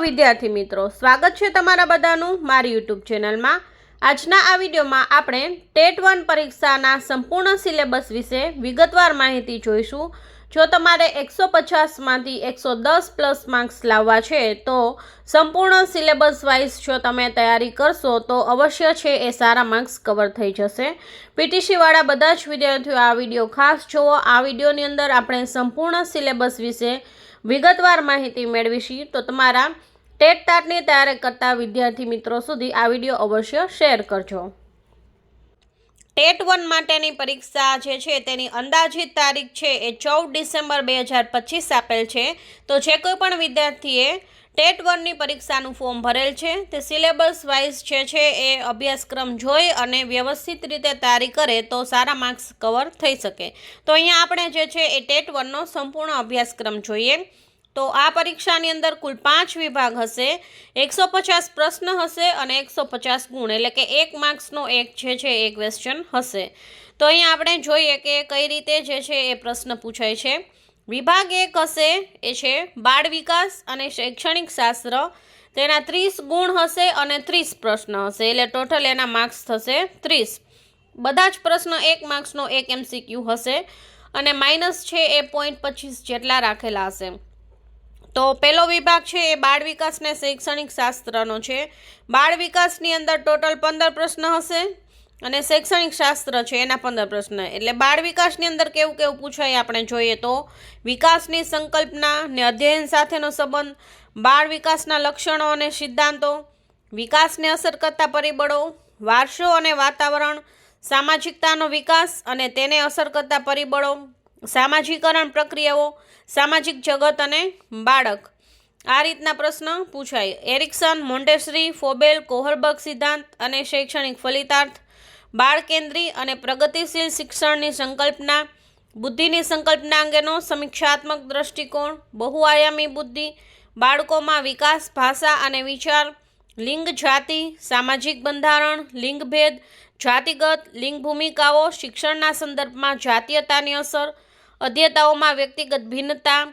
વિદ્યાર્થી મિત્રો, સ્વાગત છે તમારા બધાનું મારી યુટ્યુબ ચેનલમાં. આજના આ વિડીયોમાં આપણે ટેટ વન પરીક્ષાના સંપૂર્ણ સિલેબસ વિશે વિગતવાર માહિતી જોઈશું. જો તમારે એકસો પચાસમાંથી એકસો દસ પ્લસ માર્ક્સ લાવવા છે, તો સંપૂર્ણ સિલેબસ વાઇઝ જો તમે તૈયારી કરશો, તો અવશ્ય છે એ સારા માર્ક્સ કવર થઈ જશે. પીટીસીવાળા બધા જ વિદ્યાર્થીઓ આ વીડિયો ખાસ જુઓ. આ વિડીયોની અંદર આપણે સંપૂર્ણ સિલેબસ વિશે વિગતવાર માહિતી મેળવીશી. તો તમારા ટેટ ટાટની તૈયારી કરતા વિદ્યાર્થી મિત્રો સુધી આ વીડિયો અવશ્ય શેર કરજો. ટેટ વન માટેની પરીક્ષા જે છે તેની અંદાજિત તારીખ છે એ ચૌદ ડિસેમ્બર બે હજાર પચીસ આપેલ છે. તો જે કોઈ પણ વિદ્યાર્થીએ ટેટ વનની પરીક્ષાનું ફોર્મ ભરેલ છે, તે સિલેબસ વાઇઝ જે છે એ અભ્યાસક્રમ જોઈ અને વ્યવસ્થિત રીતે તૈયારી કરે તો સારા માર્ક્સ કવર થઈ શકે. તો અહીંયા આપણે જે છે એ ટેટ વનનો સંપૂર્ણ અભ્યાસક્રમ જોઈએ. તો આ પરીક્ષાની અંદર કુલ પાંચ વિભાગ હશે, એકસો પચાસ પ્રશ્ન હશે અને એકસો પચાસ ગુણ, એટલે કે એક માર્ક્સનો એક જે છે એ ક્વેશ્ચન હશે. તો અહીંયા આપણે જોઈએ કે કઈ રીતે જે છે એ પ્રશ્ન પૂછાય છે. વિભાગ એક હશે, એ છે બાળ વિકાસ અને શૈક્ષણિક શાસ્ત્ર. તેના ત્રીસ ગુણ હશે અને ત્રીસ પ્રશ્ન હશે, એટલે ટોટલ એના માર્ક્સ થશે ત્રીસ. બધા જ પ્રશ્ન એક માર્ક્સનો એક એમસીક્યુ હશે અને માઇનસ છે એ પોઈન્ટ પચીસ જેટલા રાખેલા હશે. તો પહેલો વિભાગ છે એ બાળ વિકાસ ને શૈક્ષણિક શાસ્ત્રનો છે. બાળ વિકાસની અંદર ટોટલ પંદર પ્રશ્ન હશે અને શૈક્ષણિક શાસ્ત્ર છે એના પંદર પ્રશ્ન. એટલે બાળ વિકાસની અંદર કેવું કેવું પૂછાય આપણે જોઈએ તો વિકાસની સંકલ્પના ને અધ્યયન સાથેનો સંબંધ, બાળ વિકાસના લક્ષણો અને સિદ્ધાંતો, વિકાસને અસર કરતા પરિબળો, વારસો અને વાતાવરણ, સામાજિકતાનો વિકાસ અને તેને અસર કરતા પરિબળો સામાજિકરણ પ્રક્રિયાઓ, સામાજિક જગત અને બાળક. આ રીતના પ્રશ્ન પૂછાય. એરિક્સન, મોન્ટેસરી, ફોબેલ કોહરબર્ગ સિદ્ધાંત અને શૈક્ષણિક ફલિતાર્થ બાળ કેન્દ્રી અને પ્રગતિશીલ શિક્ષણની સંકલ્પના, બુદ્ધિની સંકલ્પના અંગેનો સમીક્ષાત્મક દ્રષ્ટિકોણ, બહુઆયામી બુદ્ધિ, બાળકોમાં વિકાસ, ભાષા અને વિચાર, લિંગ જાતિ, સામાજિક બંધારણ, લિંગભેદ, જાતિગત લિંગ ભૂમિકાઓ શિક્ષણના સંદર્ભમાં જાતીયતાની અસર અધ્યતાઓમાં વ્યક્તિગત ભિન્નતા,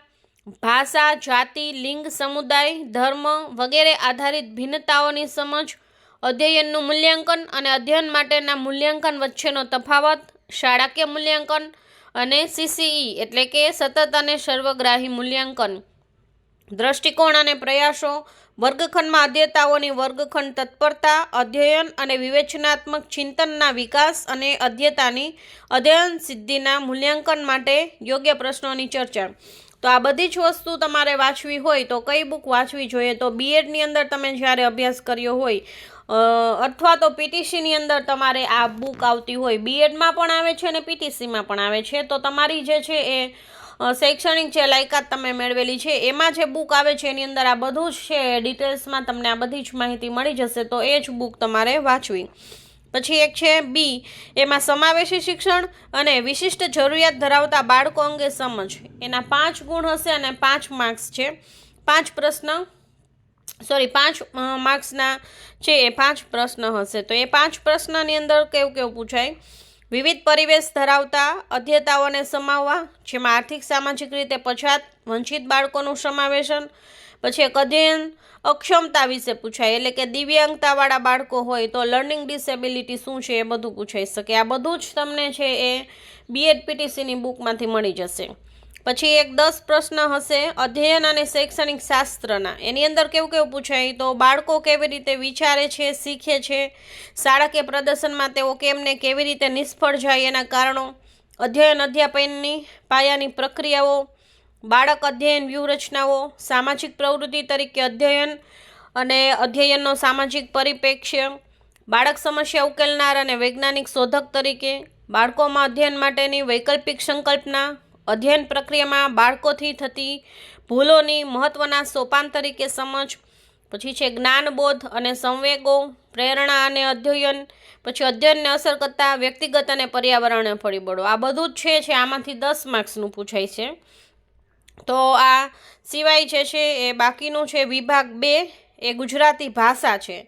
ભાષા, જાતિ, લિંગ, સમુદાય, ધર્મ વગેરે આધારિત ભિન્નતાઓની સમજ, અધ્યયનનું મૂલ્યાંકન અને અધ્યયન માટેના મૂલ્યાંકન વચ્ચેનો તફાવત, શાળાકીય મૂલ્યાંકન અને સીસીઈ એટલે કે સતત અને સર્વગ્રાહી મૂલ્યાંકન. દ્રષ્ટિકોણ અને પ્રયાસો, વર્ગખંડમાં અધ્યતાઓની વર્ગખંડ તત્પરતા, અધ્યયન અને વિવેચનાત્મક ચિંતનના વિકાસ અને અધ્યતાની અધ્યયન સિદ્ધિના મૂલ્યાંકન માટે યોગ્ય પ્રશ્નોની ચર્ચા. તો આ બધી જ વસ્તુ તમારે વાંચવી હોય તો કઈ બુક વાંચવી જોઈએ તો બીએડની અંદર તમે જ્યારે અભ્યાસ કર્યો હોય અથવા તો પીટીસીની અંદર તમારે આ બુક આવતી હોય. બીએડમાં પણ આવે છે અને પીટીસીમાં પણ આવે છે. તો તમારી જે છે એ શૈક્ષણિક જે લાયકાત તમે મેળવેલી છે, એમાં જે બુક આવે છે, એની અંદર આ બધું જ છે ડિટેલ્સમાં તમને આ બધી જ માહિતી મળી જશે, તો એ જ બુક તમારે વાંચવી. પછી એક છે બી એમાં સમાવેશી શિક્ષણ અને વિશિષ્ટ જરૂરિયાત ધરાવતા બાળકો અંગે સમજ. એના પાંચ ગુણ હશે અને પાંચ માર્ક્સ છે. પાંચ પ્રશ્ન સોરી પાંચ માર્ક્સના છે, એ પાંચ પ્રશ્ન હશે. તો એ પાંચ પ્રશ્નની અંદર કેવું કેવું પૂછાય? વિવિધ પરિવેશ ધરાવતા અધ્યતાઓને સમાવવા, જેમાં આર્થિક, સામાજિક રીતે પછાત, વંચિત બાળકોનું સમાવેશન, પછી એક અધ્યયન અક્ષમતા વિશે પૂછાય. એટલે કે દિવ્યાંગતાવાળા બાળકો હોય તો લર્નિંગ ડિસેબિલિટી શું છે એ બધું પૂછાઈ શકે. આ બધું જ તમને છે એ બીએડ પીટીસીની બુકમાંથી મળી જશે. પછી એક દસ પ્રશ્ન હશે, અધ્યયન અને શૈક્ષણિક શાસ્ત્રના. એની અંદર કેવું કેવું પૂછાય? તો બાળકો કેવી રીતે વિચારે છે, શીખે છે? શાળાકીય પ્રદર્શનમાં તેઓ કેમને કેવી રીતે નિષ્ફળ જાય એના કારણો? અધ્યયન અધ્યાપનની પાયાની પ્રક્રિયાઓ, બાળક અધ્યયન વ્યૂહરચનાઓ, સામાજિક પ્રવૃત્તિ તરીકે અધ્યયન અને અધ્યયનનો સામાજિક પરિપ્રેક્ષ્ય, બાળક સમસ્યા ઉકેલનાર અને વૈજ્ઞાનિક શોધક તરીકે, બાળકોમાં અધ્યયન માટેની વૈકલ્પિક સંકલ્પના અધ્યયન પ્રક્રિયામાં બાળકોથી થતી ભૂલોની મહત્ત્વના સોપાન તરીકે સમજ, પછી છે જ્ઞાનબોધ અને સંવેગો, પ્રેરણા અને અધ્યયન, પછી અધ્યયનને અસર કરતા વ્યક્તિગત અને પર્યાવરણીય પરિબળો. આ બધું જ છે છે આમાંથી દસ માર્ક્સનું પૂછાય છે. તો આ સિવાય જે છે, એ બાકીનું છે વિભાગ બે, એ ગુજરાતી ભાષા છે.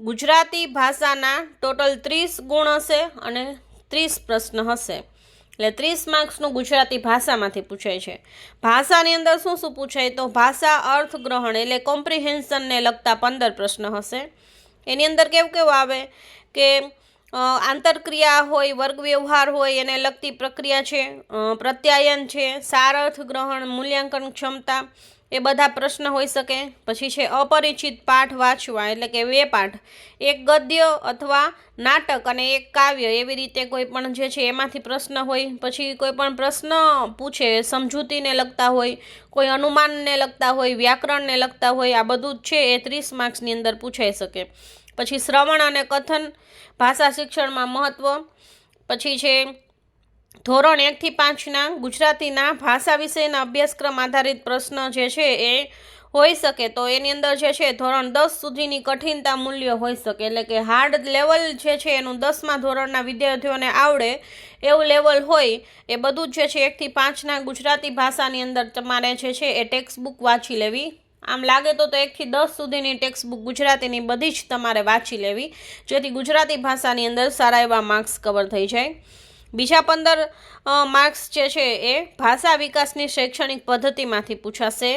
ગુજરાતી ભાષાના ટોટલ ત્રીસ ગુણ હશે અને ત્રીસ પ્રશ્ન હશે. એટલે ત્રીસ માર્ક્સનું ગુજરાતી ભાષામાંથી પૂછાય છે. ભાષાની અંદર શું શું પૂછાય તો ભાષા અર્થગ્રહણ એટલે કોમ્પ્રિહેન્શનને લગતા પંદર પ્રશ્ન હશે. એની અંદર કેવું કેવું આવે કે આંતરક્રિયા હોય વર્ગ વ્યવહાર હોય, એને લગતી પ્રક્રિયા છે પ્રત્યાયન છે, સાર અર્થગ્રહણ મૂલ્યાંકન ક્ષમતા એ બધા પ્રશ્ન હોઈ શકે. પછી છે અપરિચિત પાઠ વાંચવા, એટલે કે બે પાઠ. એક ગદ્ય અથવા નાટક અને એક કાવ્ય, એવી રીતે કોઈ પણ જે છે એમાંથી પ્રશ્ન હોય. પછી કોઈ પણ પ્રશ્ન પૂછે, સમજૂતીને લગતા હોય, કોઈ અનુમાનને લગતા હોય, વ્યાકરણને લગતા હોય, આ બધું જ છે એ ત્રીસ માર્ક્સની અંદર પૂછાઈ શકે. પછી શ્રવણ અને કથન, ભાષા શિક્ષણમાં મહત્ત્વ પછી છે ધોરણ એકથી પાંચના ગુજરાતીના ભાષા વિષયના અભ્યાસક્રમ આધારિત પ્રશ્ન જે છે એ હોઈ શકે તો એની અંદર જે છે ધોરણ દસ સુધીની કઠિનતા મૂલ્ય હોઈ શકે. એટલે કે હાર્ડ લેવલ જે છે એનું દસમા ધોરણના વિદ્યાર્થીઓને આવડે એવું લેવલ હોય એ બધું જ જે છે એકથી પાંચના ગુજરાતી ભાષાની અંદર તમારે જે છે એ ટેક્સ્ટ બુક વાંચી લેવી. આમ લાગે તો તો એકથી દસ સુધીની ટેક્સ્ટ બુક ગુજરાતીની બધી જ તમારે વાંચી લેવી. જેથી ગુજરાતી ભાષાની અંદર સારા એવા માર્ક્સ કવર થઈ જાય. બીજા પંદર માર્ક્સ જે છે એ ભાષા વિકાસની શૈક્ષણિક પદ્ધતિમાંથી પૂછાશે.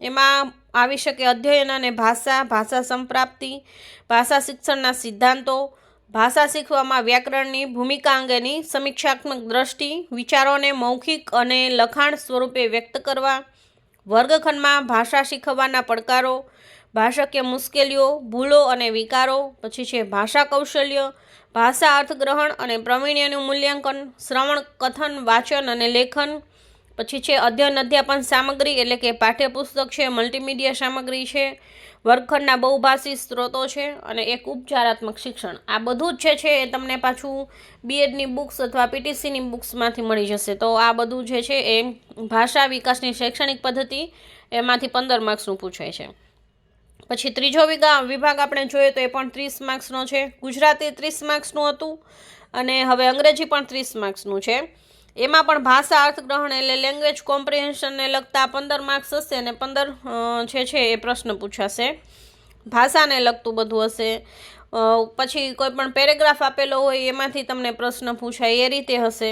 એમાં આવી શકે અધ્યયન અને ભાષા ભાષા સંપ્રાપ્તિ, ભાષા શિક્ષણના સિદ્ધાંતો, ભાષા શીખવામાં વ્યાકરણની ભૂમિકા અંગેની સમીક્ષાત્મક દ્રષ્ટિ, વિચારોને મૌખિક અને લખાણ સ્વરૂપે વ્યક્ત કરવા, વર્ગખંડમાં ભાષા શીખવવાના પડકારો, ભાષકીય મુશ્કેલીઓ, ભૂલો અને વિકારો, પછી છે ભાષા કૌશલ્ય ભાષા અર્થગ્રહણ અને પ્રવીણ્યનું મૂલ્યાંકન, શ્રવણ, કથન, વાંચન અને લેખન, પછી છે અધ્યયન, અધ્યાપન, સામગ્રી એટલે કે પાઠ્યપુસ્તક છે મલ્ટીમીડિયા સામગ્રી છે, વર્ગખંડના બહુભાષી સ્ત્રોતો છે અને એક ઉપચારાત્મક શિક્ષણ. આ બધું જ છે એ તમને પાછું બીએડની બુક્સ અથવા પીટીસીની બુક્સમાંથી મળી જશે. તો આ બધું જે છે એ ભાષા વિકાસની શૈક્ષણિક પદ્ધતિ એમાંથી પંદર માર્ક્સનું પૂછાય છે. પછી ત્રીજો વિગા વિભાગ આપણે જોઈએ તો એ પણ ત્રીસ માર્ક્સનો છે. ગુજરાતી ત્રીસ માર્ક્સનું હતું અને હવે અંગ્રેજી પણ ત્રીસ માર્ક્સનું છે. એમાં પણ ભાષા અર્થગ્રહણ એટલે લેંગ્વેજ કોમ્પ્રિહેન્શનને લગતા પંદર માર્ક્સ હશે અને પંદર જે છે એ પ્રશ્ન પૂછાશે. ભાષાને લગતું બધું હશે. પછી કોઈ પણ પેરેગ્રાફ આપેલો હોય એમાંથી તમને પ્રશ્ન પૂછાય. એ રીતે હશે.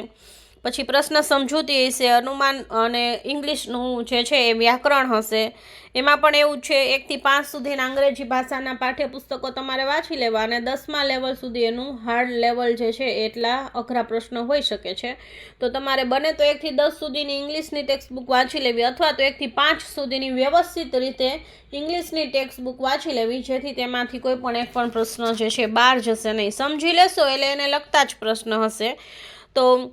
પછી પ્રશ્ન સમજૂતી હશે, અનુમાન અને ઇંગ્લિશનું જે છે એ વ્યાકરણ હશે. એમાં પણ એવું છે, એકથી પાંચ સુધીના અંગ્રેજી ભાષાના પાઠ્યપુસ્તકો તમારે વાંચી લેવા અને દસમા લેવલ સુધી એનું હાર્ડ લેવલ જે છે એટલા અઘરા પ્રશ્નો હોઈ શકે છે. તો તમારે બને તો એકથી દસ સુધીની ઇંગ્લિશની ટેક્સ્ટ બુક વાંચી લેવી અથવા તો એકથી પાંચ સુધીની વ્યવસ્થિત રીતે ઇંગ્લિશની ટેક્સ્ટ બુક વાંચી લેવી, જેથી તેમાંથી કોઈ પણ એક પણ પ્રશ્ન જે છે બહાર જશે નહીં. સમજી લેશો એટલે એને લગતા જ પ્રશ્ન હશે. તો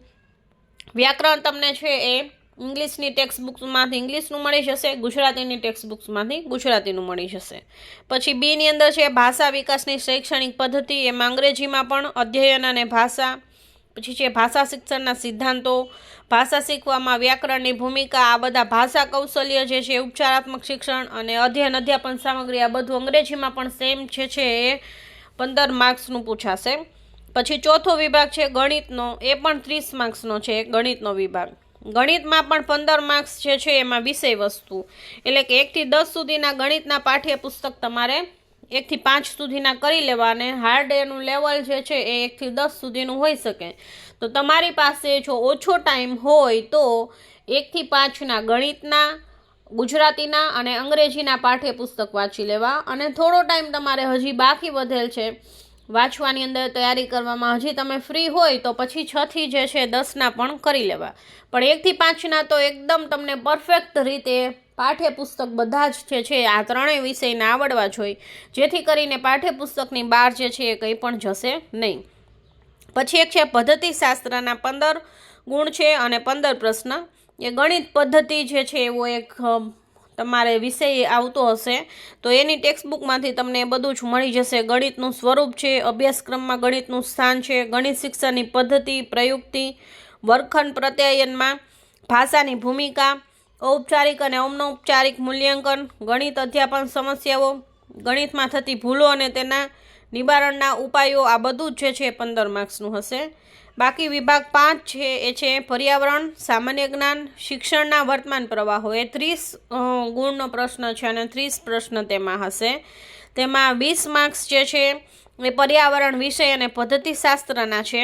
વ્યાકરણ તમને છે એ ઇંગ્લિશની ટેક્સ્ટ બુક્સમાંથી ઇંગ્લિશનું મળી જશે, ગુજરાતીની ટેક્સ્ટ બુક્સમાંથી ગુજરાતીનું મળી જશે. પછી બીની અંદર છે ભાષા વિકાસની શૈક્ષણિક પદ્ધતિ, એમાં અંગ્રેજીમાં પણ અધ્યયન અને ભાષા, પછી છે ભાષા શિક્ષણના સિદ્ધાંતો, ભાષા શીખવામાં વ્યાકરણની ભૂમિકા, આ બધા ભાષા કૌશલ્ય જે છે, ઉપચારાત્મક શિક્ષણ અને અધ્યયન, અધ્યાપન સામગ્રી, આ બધું અંગ્રેજીમાં પણ સેમ જે છે એ પંદર માર્ક્સનું પૂછાશે. પછી ચોથો વિભાગ છે ગણિતનો, એ પણ ત્રીસ માર્ક્સનો છે ગણિતનો વિભાગ. ગણિતમાં પણ પંદર માર્ક્સ જે છે એમાં વિષય વસ્તુ. એટલે કે એકથી દસ સુધીના ગણિતના પાઠ્યપુસ્તક તમારે એકથી પાંચ સુધીના કરી લેવા અને હાર્ડ એનું લેવલ જે છે એ એકથી દસ સુધીનું હોઈ શકે. તો તમારી પાસે જો ઓછો ટાઈમ હોય તો એકથી પાંચના ગણિતના, ગુજરાતીના અને અંગ્રેજીના પાઠ્યપુસ્તક વાંચી લેવા. અને થોડો ટાઈમ તમારે હજી બાકી વધેલ છે વાંચવાની અંદર તૈયારી કરવામાં હજી તમે ફ્રી હોય તો પછી છથી જે છે દસના પણ કરી લેવા. પણ એકથી પાંચના તો એકદમ તમને પરફેક્ટ રીતે પાઠ્યપુસ્તક બધા જ જે છે આ ત્રણેય વિષયને આવડવા જોઈએ. જેથી કરીને પાઠ્યપુસ્તકની બહાર જે છે એ કંઈ પણ જશે નહીં. પછી એક છે પદ્ધતિશાસ્ત્રના પંદર ગુણ છે અને પંદર પ્રશ્ન. એ ગણિત પદ્ધતિ જે છે એવો એક તમારે વિષય આવતો હશે, તો એની ટેક્સ્ટ બુકમાંથી તમને બધું જ મળી જશે. ગણિતનું સ્વરૂપ છે, અભ્યાસક્રમમાં ગણિતનું સ્થાન છે, ગણિત શિક્ષણની પદ્ધતિ, પ્રયુક્તિ, વર્ગખંડ પ્રત્યાયનમાં ભાષાની ભૂમિકા, ઔપચારિક અને અનૌપચારિક મૂલ્યાંકન, ગણિત અધ્યાપન સમસ્યાઓ, ગણિતમાં થતી ભૂલો અને તેના નિવારણના ઉપાયો આ બધું જ છે પંદર માર્ક્સનું હશે. બાકી વિભાગ પાંચ છે, એ છે પર્યાવરણ, સામાન્ય જ્ઞાન, શિક્ષણના વર્તમાન પ્રવાહો. એ ત્રીસ ગુણનો પ્રશ્ન છે અને ત્રીસ પ્રશ્ન તેમાં હશે. તેમાં વીસ માર્ક્સ જે છે એ પર્યાવરણ વિષય અને પદ્ધતિશાસ્ત્રના છે.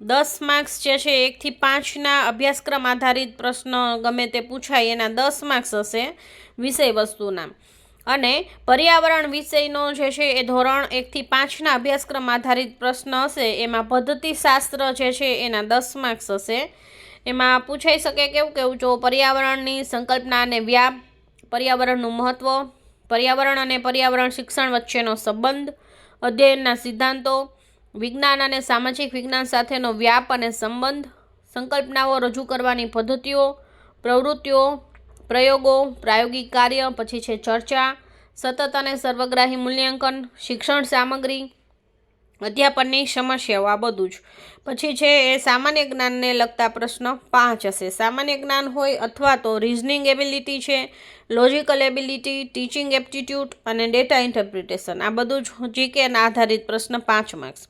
દસ માર્ક્સ જે છે એકથી પાંચના અભ્યાસક્રમ આધારિત પ્રશ્ન ગમે તે પૂછાય એના દસ માર્ક્સ હશે વિષય વસ્તુના અને પર્યાવરણ વિષયનો જે છે એ ધોરણ એકથી પાંચના અભ્યાસક્રમ આધારિત પ્રશ્ન હશે. એમાં પદ્ધતિશાસ્ત્ર જે છે એના દસ માર્ક્સ હશે. એમાં પૂછાઈ શકે કેવું કેવું? જો પર્યાવરણની સંકલ્પના અને વ્યાપ પર્યાવરણનું મહત્ત્વ પર્યાવરણ અને પર્યાવરણ શિક્ષણ વચ્ચેનો સંબંધ, અધ્યયનના સિદ્ધાંતો, વિજ્ઞાન અને સામાજિક વિજ્ઞાન સાથેનો વ્યાપ અને સંબંધ, સંકલ્પનાઓ રજૂ કરવાની પદ્ધતિઓ, પ્રવૃત્તિઓ પ્રયોગો, પ્રાયોગિક કાર્ય, પછી છે ચર્ચા, સતત અને સર્વગ્રાહી મૂલ્યાંકન, શિક્ષણ સામગ્રી, અધ્યાપનની સમસ્યાઓ, આ બધું જ. પછી છે એ સામાન્ય જ્ઞાનને લગતા પ્રશ્ન પાંચ હશે. સામાન્ય જ્ઞાન હોય અથવા તો રિઝનિંગ એબિલિટી છે લોજિકલ એબિલિટી ટીચિંગ એપ્ટિટ્યૂડ અને ડેટા ઇન્ટરપ્રિટેશન આ બધું જ જીકેના આધારિત પ્રશ્ન પાંચ માર્ક્સ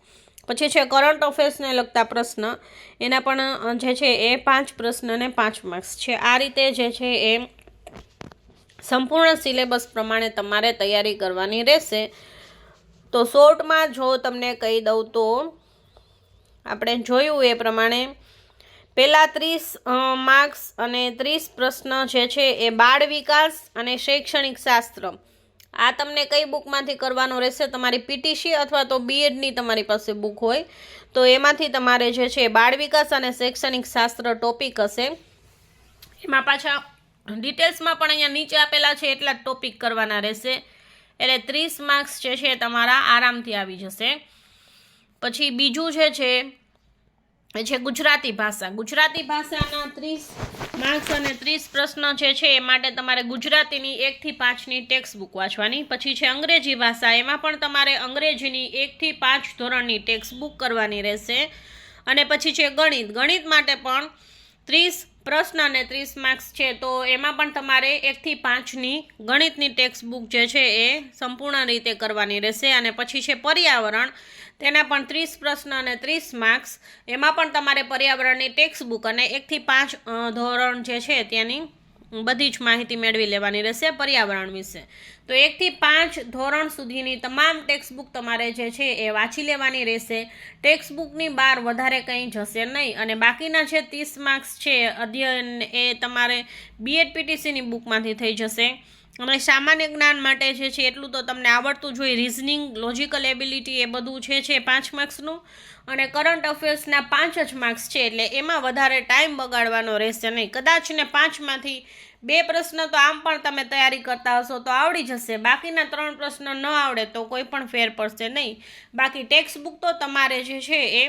પછી છે કરંટ અફેર્સને લગતા પ્રશ્ન. એના પણ જે છે એ પાંચ પ્રશ્ન અને પાંચ માર્ક્સ છે. આ રીતે જે છે એ સંપૂર્ણ સિલેબસ પ્રમાણે તમારે તૈયારી કરવાની રહેશે. તો શોર્ટમાં જો તમને કહી દઉં તો આપણે જોયું એ પ્રમાણે પહેલાં ત્રીસ માર્ક્સ અને ત્રીસ પ્રશ્ન જે છે એ બાળ વિકાસ અને શૈક્ષણિક શાસ્ત્ર આ તમને કઈ બુકમાંથી કરવાનું રહેશે? તમારી પીટીસી અથવા તો બીએડની તમારી પાસે બુક હોય. તો એમાંથી તમારે જે છે, બાળ વિકાસ અને શૈક્ષણિક શાસ્ત્ર ટોપિક હશે. એમાં પાછા ડિટેલ્સમાં પણ અહીંયા નીચે આપેલા છે, એટલા જ ટોપિક કરવાના રહેશે. એટલે ત્રીસ માર્ક્સ જે છે, તમારા આરામથી આવી જશે. પછી બીજું જે છે છે ગુજરાતી ભાષા. ગુજરાતી ભાષાના ત્રીસ માર્ક્સ અને ત્રીસ પ્રશ્નો જે છે એ માટે તમારે ગુજરાતીની એકથી પાંચની ટેક્સ્ટ બુક વાંચવાની. પછી છે અંગ્રેજી ભાષા. એમાં પણ તમારે અંગ્રેજીની એકથી પાંચ ધોરણની ટેક્સ્ટ બુક કરવાની રહેશે. અને પછી છે ગણિત. ગણિત માટે પણ ત્રીસ પ્રશ્ન અને ત્રીસ માર્ક્સ છે. તો એમાં પણ તમારે એકથી પાંચની ગણિતની ટેક્સ્ટ બુક જે છે એ સંપૂર્ણ રીતે કરવાની રહેશે. અને પછી છે પર્યાવરણ. તેના પણ ત્રીસ પ્રશ્ન અને ત્રીસ માર્ક્સ એમાં પણ તમારે પર્યાવરણની ટેક્સ્ટ બુક અને એકથી પાંચ ધોરણ જે છે ત્યાંની બધી જ માહિતી મેળવી લેવાની રહેશે પર્યાવરણ વિશે. તો એકથી પાંચ ધોરણ સુધીની તમામ ટેક્સ્ટ બુક તમારે જે છે એ વાંચી લેવાની રહેશે. ટેક્સ્ટ બુકની બહાર વધારે કંઈ જશે નહીં અને બાકીના જે ત્રીસ માર્ક્સ છે, અધ્યયન એ તમારે બીએડ પીટીસીની બુકમાંથી થઈ જશે. અને સામાન્ય જ્ઞાન માટે જે છે એટલું તો તમને આવડતું જોઈએ રિઝનિંગ લોજિકલ એબિલિટી એ બધું છે છે પાંચ માર્ક્સનું અને કરંટ અફેર્સના પાંચ જ માર્ક્સ છે, એટલે એમાં વધારે ટાઈમ બગાડવાનો રહેશે નહીં. કદાચ ને પાંચમાંથી બે પ્રશ્ન તો આમ પણ તમે તૈયારી કરતા હશો તો આવડી જશે. બાકીના ત્રણ પ્રશ્ન ન આવડે તો કોઈ પણ ફેર પડશે નહીં. બાકી ટેક્સ્ટ બુક તો તમારે જે છે એ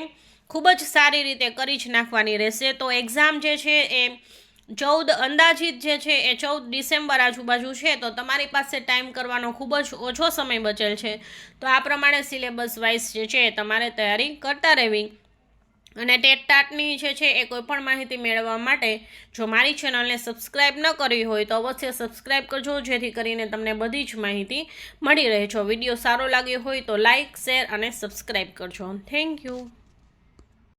ખૂબ જ સારી રીતે કરી જ નાખવાની રહેશે. તો એક્ઝામ જે છે એ ચૌદ અંદાજિત જે છે એ ચૌદ ડિસેમ્બર આજુબાજુ છે, તો તમારી પાસે ટાઈમ કરવાનો ખૂબ જ ઓછો સમય બચેલ છે. તો આ પ્રમાણે સિલેબસ વાઇઝ જે છે તમારે તૈયારી કરતા રહેવી. અને ટેટ ટાટની જે છે એ કોઈપણ માહિતી મેળવવા માટે જો મારી ચેનલને સબસ્ક્રાઇબ ન કરી હોય, તો અવશ્ય સબસ્ક્રાઇબ કરજો, જેથી કરીને તમને બધી જ માહિતી મળી રહે. છો વીડિયો સારો લાગ્યો હોય તો લાઇક શેર અને સબસ્ક્રાઇબ કરજો. Thank you